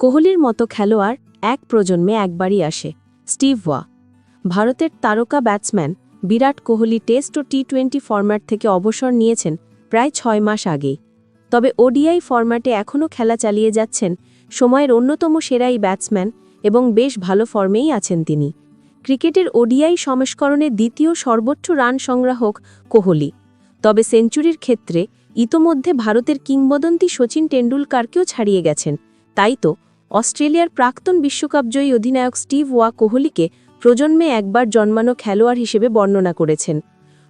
কোহলির মতো খেলোয়াড় এক প্রজন্মে একবারই আসে। স্টিভ ওয়া, ভারতের তারকা ব্যাটসম্যান, বিরাট কোহলি টেস্ট ও টি টোয়েন্টি ফরম্যাট থেকে অবসর নিয়েছেন প্রায় ছয় মাস আগেই। তবে ওডিআই ফরম্যাটে এখনও খেলা চালিয়ে যাচ্ছেন সময়ের অন্যতম সেরা এই ব্যাটসম্যান এবং বেশ ভালো ফর্মেই আছেন তিনি। ক্রিকেটের ওডিআই সংস্করণে দ্বিতীয় সর্বোচ্চ রান সংগ্রাহক কোহলি। তবে সেঞ্চুরির ক্ষেত্রে ইতোমধ্যে ভারতের কিংবদন্তি সচিন টেন্ডুলকারকেও ছাড়িয়ে গেছেন। তাই তো অস্ট্রেলিয়ার প্রাক্তন বিশ্বকাপজয়ী অধিনায়ক স্টিভ ওয়া কোহলিকে প্রজন্মে একবার জন্মানো খেলোয়াড় হিসেবে বর্ণনা করেছেন।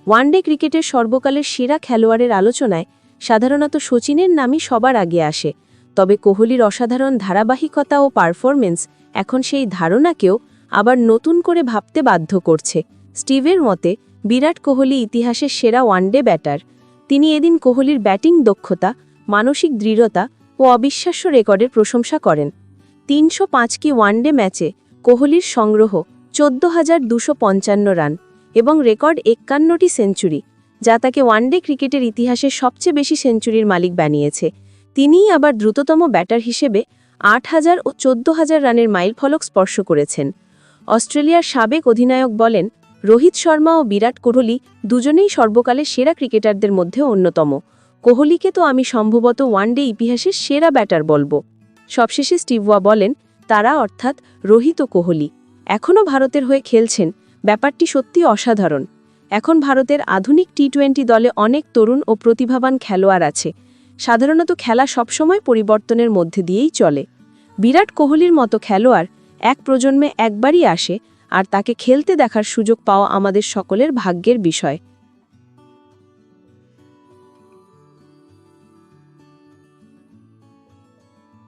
ওয়ানডে ক্রিকেটের সর্বকালের সেরা খেলোয়াড়ের আলোচনায় সাধারণত সচিনের নামই সবার আগে আসে, তবে কোহলির অসাধারণ ধারাবাহিকতা ও পারফরমেন্স এখন সেই ধারণাকেও আবার নতুন করে ভাবতে বাধ্য করছে। স্টিভের মতে, বিরাট কোহলি ইতিহাসের সেরা ওয়ানডে ব্যাটার। তিনি এদিন কোহলির ব্যাটিং দক্ষতা, মানসিক দৃঢ়তা ও অবিশ্বাস্য রেকর্ডের প্রশংসা করেন। তিনশো পাঁচটি ওয়ানডে ম্যাচে কোহলির সংগ্রহ চোদ্দ হাজার দুশো পঞ্চান্ন রান এবং রেকর্ড একান্নটি সেঞ্চুরি, যা তাকে ওয়ানডে ক্রিকেটের ইতিহাসে সবচেয়ে বেশি সেঞ্চুরির মালিক বানিয়েছে। তিনিই আবার দ্রুততম ব্যাটার হিসেবে আট হাজার ও চোদ্দ হাজার রানের মাইলফলক স্পর্শ করেছেন। অস্ট্রেলিয়ার সাবেক অধিনায়ক বলেন, রোহিত শর্মা ও বিরাট কোহলি দুজনেই সর্বকালের সেরা ক্রিকেটারদের মধ্যে অন্যতম। কোহলিকে তো আমি সম্ভবত ওয়ানডে ইতিহাসের সেরা ব্যাটার বলব। সবশেষে স্টিভওয়া বলেন, তারা অর্থাৎ রোহিত কোহলি। এখনও ভারতের হয়ে খেলছেন। ব্যাপারটি সত্যি অসাধারণ। এখন ভারতের আধুনিক টি টোয়েন্টি দলে অনেক তরুণ ও প্রতিভাবান খেলোয়াড় আছে। সাধারণত খেলা সবসময় পরিবর্তনের মধ্যে দিয়েই চলে। বিরাট কোহলির মতো খেলোয়াড় এক প্রজন্মে একবারই আসে আর তাকে খেলতে দেখার সুযোগ পাওয়া আমাদের সকলের ভাগ্যের বিষয়।